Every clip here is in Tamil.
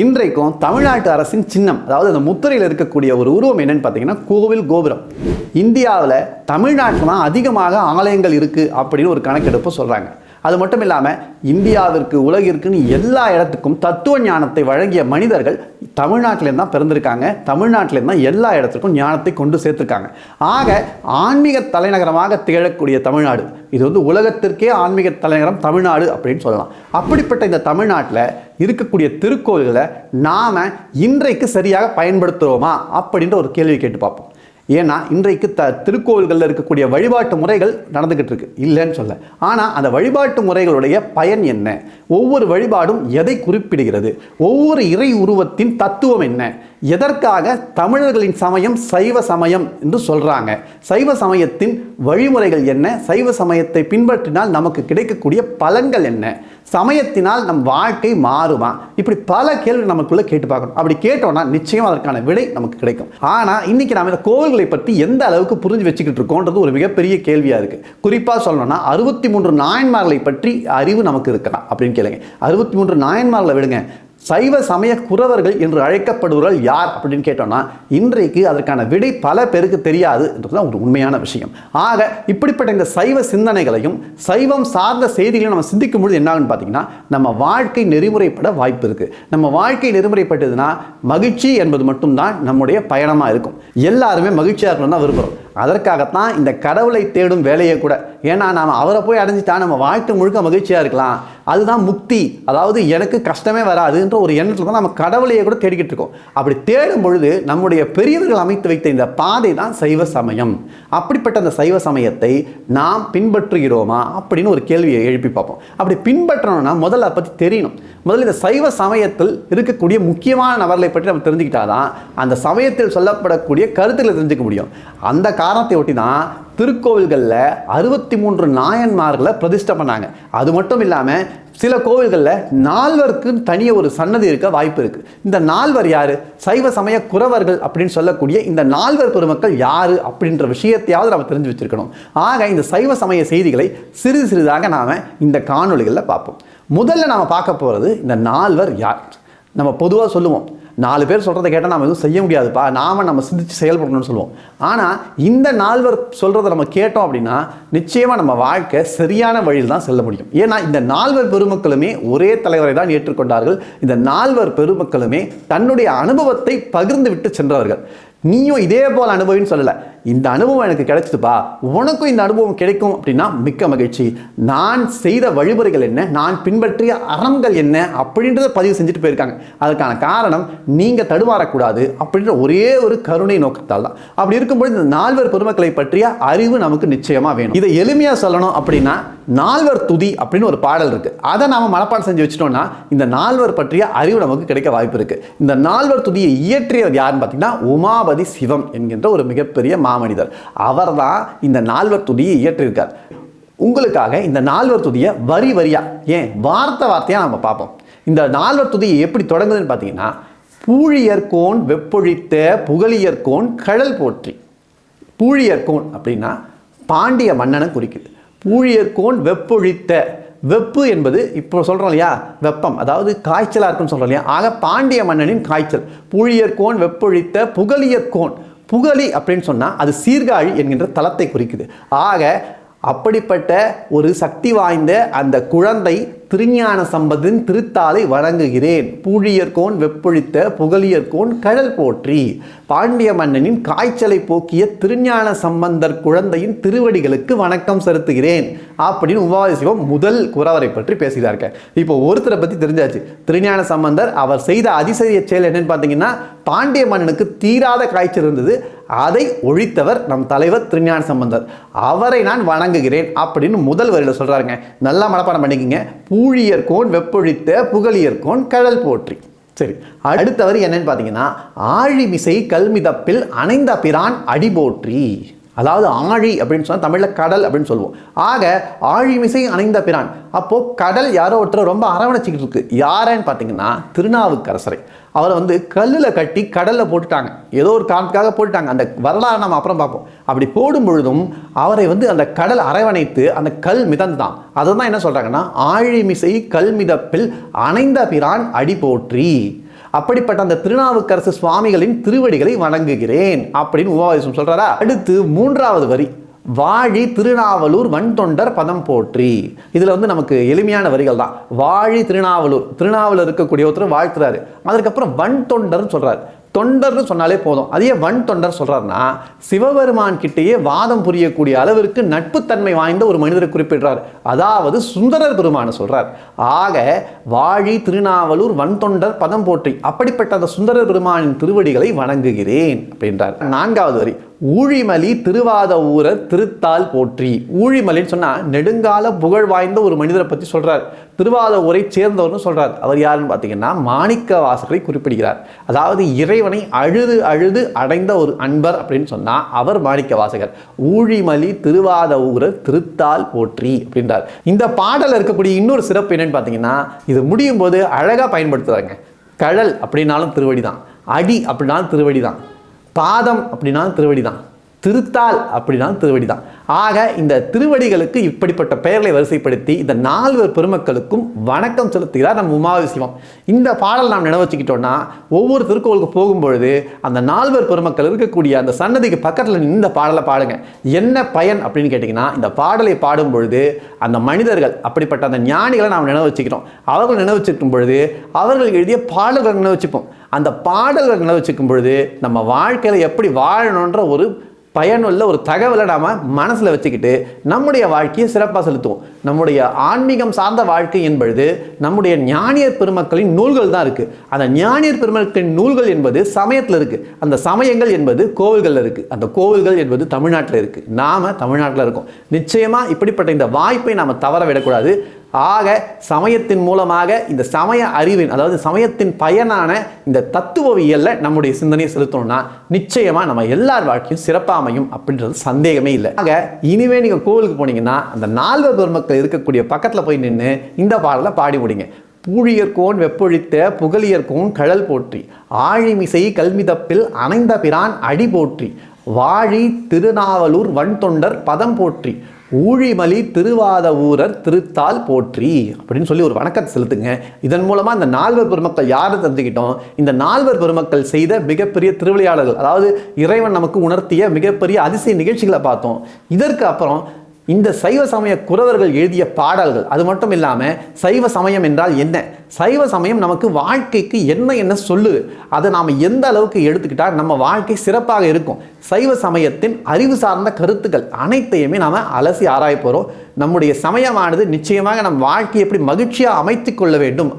இன்றைக்கும் தமிழ்நாட்டு அரசின் சின்னம் அதாவது அந்த முத்திரையில் இருக்கக்கூடிய ஒரு உருவம் என்னன்னு பார்த்தீங்கன்னா கோவில் கோபுரம். இந்தியாவில் தமிழ்நாட்டில் தான் அதிகமாக ஆலயங்கள் இருக்குது அப்படின்னு ஒரு கணக்கெடுப்பு சொல்கிறாங்க அது மட்டும் இல்லாமல் இந்தியாவிற்கு உலகிற்குன்னு எல்லா இடத்துக்கும் தத்துவ ஞானத்தை வழங்கிய மனிதர்கள் தமிழ்நாட்டிலேருந்து தான் பிறந்திருக்காங்க. தமிழ்நாட்டிலேருந்து தான் எல்லா இடத்துக்கும் ஞானத்தை கொண்டு சேர்த்துருக்காங்க. ஆக ஆன்மீக தலைநகரமாக திகழக்கூடிய தமிழ்நாடு இது வந்து உலகத்திற்கே ஆன்மீக தலைநகரம் தமிழ்நாடு அப்படின்னு சொல்லலாம். அப்படிப்பட்ட இந்த தமிழ்நாட்டில் இருக்கக்கூடிய திருக்கோவில்களை நாம் இன்றைக்கு சரியாக பயன்படுத்துகிறோமா அப்படின்ற ஒரு கேள்வி கேட்டு பார்ப்போம். ஏன்னா இன்றைக்கு த திருக்கோவில்களில் இருக்கக்கூடிய வழிபாட்டு முறைகள் நடந்துக்கிட்டு இருக்கு இல்லைன்னு சொல்ல. ஆனால் அந்த வழிபாட்டு முறைகளுடைய பயன் என்ன? ஒவ்வொரு வழிபாடும் எதை குறிப்பிடுகிறது? ஒவ்வொரு இறை உருவத்தின் தத்துவம் என்ன? எதற்காக தமிழர்களின் சமயம் சைவ சமயம் என்று சொல்கிறாங்க சைவ சமயத்தின் வழிமுறைகள் என்ன? சைவ சமயத்தை பின்பற்றினால் நமக்கு கிடைக்கக்கூடிய பலன்கள் என்ன? சமயத்தினால் நம் வாழ்க்கை மாறுமா? இப்படி பல கேள்வி நமக்குள்ளே கேட்டு பார்க்கணும். அப்படி கேட்டோம்னா நிச்சயம் அதற்கான விடை நமக்கு கிடைக்கும். ஆனால் இன்றைக்கி நாம் இந்த கோவில்களை பற்றி எந்த அளவுக்கு புரிஞ்சு வச்சுக்கிட்டு இருக்கோன்றது ஒரு மிகப்பெரிய கேள்வியாக இருக்குது குறிப்பாக சொல்லணும்னா அறுபத்தி மூன்று நாயன்மார்களை பற்றி அறிவு நமக்கு இருக்கலாம் அப்படின்னு கேளுங்க. அறுபத்தி மூன்று நாயன்மார்களை விடுங்க. சைவ சமய குறவர்கள் என்று அழைக்கப்படுவர்கள் யார் அப்படின்னு கேட்டோம்னா இன்றைக்கு அதற்கான விடை பல பேருக்கு தெரியாது என்றதுதான் ஒரு உண்மையான விஷயம். ஆக இப்படிப்பட்ட இந்த சைவ சிந்தனைகளையும் சைவம் சார்ந்த செய்திகளையும் நம்ம சிந்திக்கும் பொழுது என்னாகும்னு பார்த்தீங்கன்னா நம்ம வாழ்க்கை நெறிமுறைப்பட வாய்ப்பு இருக்கு. நம்ம வாழ்க்கை நெறிமுறைப்பட்டதுன்னா மகிழ்ச்சி என்பது மட்டும்தான் நம்முடைய பயணமாக இருக்கும். எல்லாருமே மகிழ்ச்சியாக இருக்கணும் தான் விரும்புகிறோம் அதற்காகத்தான் இந்த கடவுளை தேடும் வேலையை கூட. ஏன்னா நாம் அவரை போய் அடைஞ்சிட்டா நம்ம வாழ்க்கை முழுக்க மகிழ்ச்சியாக இருக்கலாம். அதுதான் முக்தி. அதாவது எனக்கு கஷ்டமே வராதுன்ற ஒரு எண்ணத்தில் தான் நம்ம கடவுளையே கூட தேடிக்கிட்டு இருக்கோம். அப்படி தேடும் பொழுது நம்முடைய பெரியவர்கள் அமைத்து வைத்த இந்த பாதை தான் சைவ சமயம். அப்படிப்பட்ட அந்த சைவ சமயத்தை நாம் பின்பற்றுகிறோமா அப்படின்னு ஒரு கேள்வியை எழுப்பி பார்ப்போம். அப்படி பின்பற்றணும்னா முதல்ல அதை பற்றி தெரியணும். முதல்ல இந்த சைவ சமயத்தில் இருக்கக்கூடிய முக்கியமான நபர்களை பற்றி நம்ம தெரிஞ்சுக்கிட்டாதான் அந்த சமயத்தில் சொல்லப்படக்கூடிய கருத்துக்களை தெரிஞ்சுக்க முடியும். அந்த காரணத்தை ஒட்டி தான் திருக்கோவில்களில் அறுபத்தி மூன்று நாயன்மார்களை பிரதிஷ்டை பண்ணாங்க. அது மட்டும் இல்லாமல் சில கோவில்களில் நால்வருக்கு தனிய ஒரு சன்னதி இருக்க வாய்ப்பு இருக்குது இந்த நால்வர் யார்? சைவ சமய குறவர்கள் அப்படின்னு சொல்லக்கூடிய இந்த நால்வர் பெருமக்கள் யார் அப்படின்ற விஷயத்தையாவது நம்ம தெரிஞ்சு வச்சிருக்கணும். ஆக இந்த சைவ சமய செய்திகளை சிறிது சிறிதாக நாம் இந்த காணொளிகளில் பார்ப்போம். முதல்ல நாம் பார்க்க போகிறது இந்த நால்வர் யார்? நம்ம பொதுவாக சொல்லுவோம். நாலு பேர் சொல்கிறத கேட்டால் நம்ம எதுவும் செய்ய முடியாதுப்பா. நாம் நம்ம சிந்தித்து செயல்படணும்னு சொல்லுவோம். ஆனால் இந்த நால்வர் சொல்கிறத நம்ம கேட்டோம் அப்படின்னா நிச்சயமாக நம்ம வாழ்க்கை சரியான வழியில் தான் செல்ல முடியும். ஏன்னா இந்த நால்வர் பெருமக்களுமே ஒரே தலைவரை தான் ஏற்றுக்கொண்டார்கள். இந்த நால்வர் பெருமக்களுமே தன்னுடைய அனுபவத்தை பகிர்ந்து விட்டு சென்றவர்கள். நீயும் இதே போல் அனுபவின்னு சொல்லலை. இந்த அனுபவம் எனக்கு கிடைச்சதுப்பா உனக்கும் இந்த அனுபவம் கிடைக்கும் அப்படின்னா மிக்க மகிழ்ச்சி. நான் செய்த வழிமுறைகள் என்ன? நான் பின்பற்றிய அறங்கள் என்ன? அப்படின்றத பதிவு செஞ்சுட்டு போயிருக்காங்க. அதுக்கான காரணம் நீங்கள் தடுமாறக்கூடாது அப்படின்ற ஒரே ஒரு கருணை நோக்கத்தால் தான். அப்படி இருக்கும்போது இந்த நால்வர் பெருமக்களை பற்றிய அறிவு நமக்கு நிச்சயமாக வேணும். இதை எளிமையாக சொல்லணும் அப்படின்னா நால்வர் துதி அப்படின்னு ஒரு பாடல் இருக்கு. அதை நாம மனப்பாடம் செஞ்சு வச்சிட்டோம்னா இந்த நால்வர் பற்றிய அறிவு நமக்கு கிடைக்க வாய்ப்பு இருக்கு. இந்த நால்வர் துதியை இயற்றியவர் யாருன்னு பார்த்தீங்கன்னா உமாபதி சிவம் என்கின்ற ஒரு மிகப்பெரிய மாமனிதர் அவர்தான் இந்த நால்வர் துதியை இயற்றிருக்கார். உங்களுக்காக இந்த நால்வர் துதியை வரி வரியா ஏன் வார்த்தை வார்த்தையா நம்ம பார்ப்போம். இந்த நால்வர் துதியை எப்படி தொடங்குதுன்னு பார்த்தீங்கன்னா பூழியர்கோன் வெப்பொழித்த புகழியர்கோன் கடல் போற்றி. பூழியர்கோன் அப்படின்னா பாண்டிய மன்னனை குறிக்குது. பூழியர்கோன் வெப்பொழித்த வெப்பு என்பது இப்போ சொல்கிறோம் இல்லையா வெப்பம். அதாவது காய்ச்சலாக இருக்குன்னு சொல்கிறோம் இல்லையா. ஆக பாண்டிய மன்னனின் காய்ச்சல். பூழியர்கோன் வெப்பொழித்த புகழியர்கோன் புகழி அப்படின்னு சொன்னால் அது சீர்காழி என்கின்ற தளத்தை குறிக்குது. ஆக அப்படிப்பட்ட ஒரு சக்தி வாய்ந்த அந்த குழந்தை திருஞான சம்பதின் திருத்தாலை வழங்குகிறேன் பூழியர்கோன் வெப்பொழித்த புகழியர்கோன் கடல் போற்றி. பாண்டிய மன்னனின் காய்ச்சலை போக்கிய திருஞான சம்பந்தர் குழந்தையின் திருவடிகளுக்கு வணக்கம் செலுத்துகிறேன். அப்படின்னு உபாதிசிவம் முதல் குறவரை பற்றி பேசுகிறாருங்க இப்போ ஒருத்தரை பற்றி தெரிஞ்சாச்சு. திருஞான சம்பந்தர் அவர் செய்த அதிசய செயல் என்னன்னு பார்த்தீங்கன்னா பாண்டிய மன்னனுக்கு தீராத காய்ச்சல் இருந்தது. அதை ஒழித்தவர் நம் தலைவர் திருஞான சம்பந்தர். அவரை நான் வணங்குகிறேன் அப்படின்னு முதல் வரியில் சொல்கிறாருங்க நல்லா மனப்பாடம் பண்ணிக்கங்க. பூழியர்கோன் வெப்பொழித்த புகழியர்கோன் கடல் போற்றி. சரி அடுத்தவர் என்னன்னு பார்த்தீங்கன்னா ஆழிமிசை கல்மிதப்பில் அணைந்த பிரான் அடி போற்றி அதாவது ஆழி அப்படின்னு சொன்னால் தமிழில் கடல் அப்படின்னு சொல்லுவோம். ஆக ஆழிமிசை அணைந்த பிரான். அப்போது கடல் யாரோ ஒருத்தர் ரொம்ப அரவணைச்சிக்கிட்டு இருக்கு. யாரன்னு பார்த்தீங்கன்னா திருநாவுக்கரசரை. அவரை வந்து கல்லில் கட்டி கடலில் போட்டுட்டாங்க. ஏதோ ஒரு காரணத்துக்காக போட்டுட்டாங்க. அந்த வரலாறு நம்ம அப்புறம் பார்ப்போம். அப்படி போடும் பொழுதும் அவரை வந்து அந்த கடல் அரவணைத்து அந்த கல் மிதந்தான். அதை தான் என்ன சொல்கிறாங்கன்னா ஆழிமிசை கல் மிதப்பில் அணைந்த பிரான் அடி போற்றி அப்படிப்பட்ட அந்த திருநாவுக்கரசு சுவாமிகளின் திருவடிகளை வணங்குகிறேன் அப்படின்னு உபவாசம் சொல்றாரா? அடுத்து மூன்றாவது வரி. வாழி திருநாவலூர் வன்தொண்டர் பதம் போற்றி. இதில் வந்து நமக்கு எளிமையான வரிகள் தான். வாழி திருநாவலூர். திருநாவலூர் இருக்கக்கூடிய ஒருத்தர் வாழ்த்துறாரு. அதுக்கப்புறம் வன்தொண்டர்னு சொல்கிறார் தொண்டர்னு சொன்னாலே போதும். அதையே வன் தொண்டர் சொல்கிறாருன்னா சிவபெருமான் கிட்டேயே வாதம் புரியக்கூடிய அளவிற்கு நட்புத்தன்மை வாய்ந்த ஒரு மனிதரை குறிப்பிடுறார். அதாவது சுந்தரர் பெருமானு சொல்கிறார் ஆக வாழி திருநாவலூர் வன் தொண்டர் பதம் போற்றி அப்படிப்பட்ட அந்த சுந்தரர் பெருமானின் திருவடிகளை வணங்குகிறேன் அப்படின்றார். நான்காவது வரி. ஊழிமலி திருவாத ஊரர் திருத்தால் போற்றி. ஊழிமலின்னு சொன்னால் நெடுங்கால புகழ் வாய்ந்த ஒரு மனிதரை பற்றி சொல்கிறார் திருவாத ஊரை சேர்ந்தவர்னு சொல்கிறார் அவர் யாருன்னு பார்த்தீங்கன்னா மாணிக்க வாசகரை குறிப்பிடுகிறார். அதாவது இறைவனை அழுது அழுது அடைந்த ஒரு அன்பர் அப்படின்னு சொன்னால் அவர் மாணிக்க வாசகர் ஊழிமலி திருவாத ஊரர் திருத்தால் போற்றி அப்படின்றார். இந்த பாடலில் இருக்கக்கூடிய இன்னொரு சிறப்பு என்னன்னு பார்த்தீங்கன்னா இது முடியும் போது அழகாக பயன்படுத்துகிறாங்க கழல் அப்படின்னாலும் திருவடி தான் அடி அப்படின்னாலும் திருவடி தான் பாதம் அப்படின்னா திருவடி தான் திருத்தால் அப்படின்னா திருவடி தான். ஆக இந்த திருவடிகளுக்கு இப்படிப்பட்ட பெயர்களை வரிசைப்படுத்தி இந்த நால்வர் பெருமக்களுக்கும் வணக்கம் செலுத்துகிறார் நம்ம உமாவிசிவம் இந்த பாடல் நாம் நினைவு வச்சுக்கிட்டோம்னா ஒவ்வொரு திருக்கோவிலுக்கு போகும்பொழுது அந்த நால்வர் பெருமக்கள் இருக்கக்கூடிய அந்த சன்னதிக்கு பக்கத்தில் இந்த பாடலை பாடுங்க. என்ன பயன் அப்படின்னு கேட்டிங்கன்னா இந்த பாடலை பாடும் பொழுது அந்த மனிதர்கள் அப்படிப்பட்ட அந்த ஞானிகளை நாம் நினைவு வச்சுக்கிறோம். அவர்கள் நினைவு வச்சுக்கும் பொழுது அவர்கள் எழுதிய பாடல்களை நினைவு வச்சுப்போம். அந்த பாடல்கள் நினைவு வச்சுக்கும் பொழுது நம்ம வாழ்க்கையில் எப்படி வாழணுன்ற ஒரு பயனுள்ள ஒரு தகவலை நாம் மனசில் வச்சுக்கிட்டு நம்முடைய வாழ்க்கையை சிறப்பாக செலுத்துவோம். நம்முடைய ஆன்மீகம் சார்ந்த வாழ்க்கை என்பது நம்முடைய ஞானியர் பெருமக்களின் நூல்கள் தான் இருக்குது அந்த ஞானியர் பெருமக்களின் நூல்கள் என்பது சமயத்தில் இருக்குது அந்த சமயங்கள் என்பது கோவில்களில் இருக்குது அந்த கோவில்கள் என்பது தமிழ்நாட்டில் இருக்குது நாம் தமிழ்நாட்டில் இருக்கோம். நிச்சயமாக இப்படிப்பட்ட இந்த வாய்ப்பை நாம் தவற விடக்கூடாது. ஆக சமயத்தின் மூலமாக இந்த சமய அறிவின் அதாவது சமயத்தின் பயனான இந்த தத்துவவியலில் நம்முடைய சிந்தனையை செலுத்தணும்னா நிச்சயமாக நம்ம எல்லார் வாழ்க்கையும் சிறப்பாக அமையும் அப்படின்றது சந்தேகமே இல்லை. ஆக இனிமே நீங்கள் கோவிலுக்கு போனீங்கன்னா அந்த நால்வர் பெருமக்கள் இருக்கக்கூடிய பக்கத்தில் போய் நின்று இந்த பாடலை பாடி முடிங்க பூழியர்கோன் வெப்பொழித்த புகழியர்கோன் கழல் போற்றி. ஆழிமிசை கல்மிதப்பில் அணைந்த பிரான் அடி போற்றி. வாழி திருநாவலூர் வன்தொண்டர் பதம் போற்றி. ஊழிமலி திருவாத ஊரர் திருத்தால் போற்றி அப்படின்னு சொல்லி ஒரு வணக்கத்தை செலுத்துங்க. இதன் மூலமாக இந்த நால்வர் பெருமக்கள் யாரை தெரிஞ்சுக்கிட்டோம் இந்த நால்வர் பெருமக்கள் செய்த மிகப்பெரிய திருவிளையாடல்கள் அதாவது இறைவன் நமக்கு உணர்த்திய மிகப்பெரிய அதிசய நிகழ்ச்சிகளை பார்த்தோம். இதற்கு அப்புறம் இந்த சைவ சமய குறவர்கள் எழுதிய பாடல்கள் அது மட்டும் இல்லாமல் சைவ சமயம் என்றால் என்ன? சைவ சமயம் நமக்கு வாழ்க்கைக்கு என்ன என்ன சொல்லுது? அதை நாம் எந்த அளவுக்கு எடுத்துக்கிட்டால் நம்ம வாழ்க்கை சிறப்பாக இருக்கும். சைவ சமயத்தின் அறிவு சார்ந்த கருத்துக்கள் அனைத்தையுமே நாம் அலசி ஆராய போகிறோம் நம்முடைய சமயமானது நிச்சயமாக நம் வாழ்க்கையை எப்படி மகிழ்ச்சியாக அமைத்து கொள்ள வேண்டும்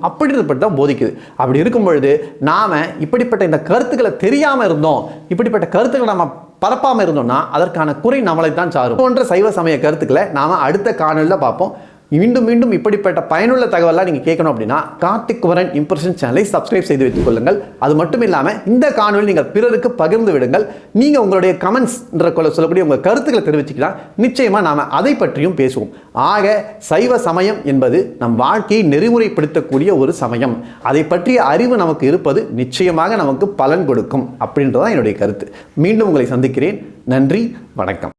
தான் போதிக்குது. அப்படி இருக்கும் பொழுது நாம் இப்படிப்பட்ட இந்த கருத்துக்களை தெரியாமல் இருந்தோம் இப்படிப்பட்ட கருத்துக்களை நம்ம பரப்பாமல் இருந்தோம்னா அதற்கான குறை நம்மளை தான் சாரும். போன்ற சைவ சமய கருத்துக்களை நாம் அடுத்த காணொலியில் பார்ப்போம். மீண்டும் மீண்டும் இப்படிப்பட்ட பயனுள்ள தகவலாக நீங்கள் கேட்கணும் அப்படின்னா கார்த்திக் குமரன் இம்ப்ரெஷன் சேனலை சப்ஸ்கிரைப் செய்து வைத்துக் கொள்ளுங்கள். அது மட்டும் இல்லாமல் இந்த காணொலி நீங்கள் பிறருக்கு பகிர்ந்து விடுங்கள். நீங்கள் உங்களுடைய கமெண்ட்ஸ்ன்ற கொள்ள சொல்லக்கூடிய உங்கள் கருத்துக்களை தெரிவிச்சுக்கலாம் நிச்சயமாக நாம் அதை பற்றியும் பேசுவோம். ஆக சைவ சமயம் என்பது நம் வாழ்க்கையை நெறிமுறைப்படுத்தக்கூடிய ஒரு சமயம். அதை பற்றிய அறிவு நமக்கு இருப்பது நிச்சயமாக நமக்கு பலன் கொடுக்கும் அப்படின்றதான் என்னுடைய கருத்து. மீண்டும் உங்களை சந்திக்கிறேன். நன்றி வணக்கம்.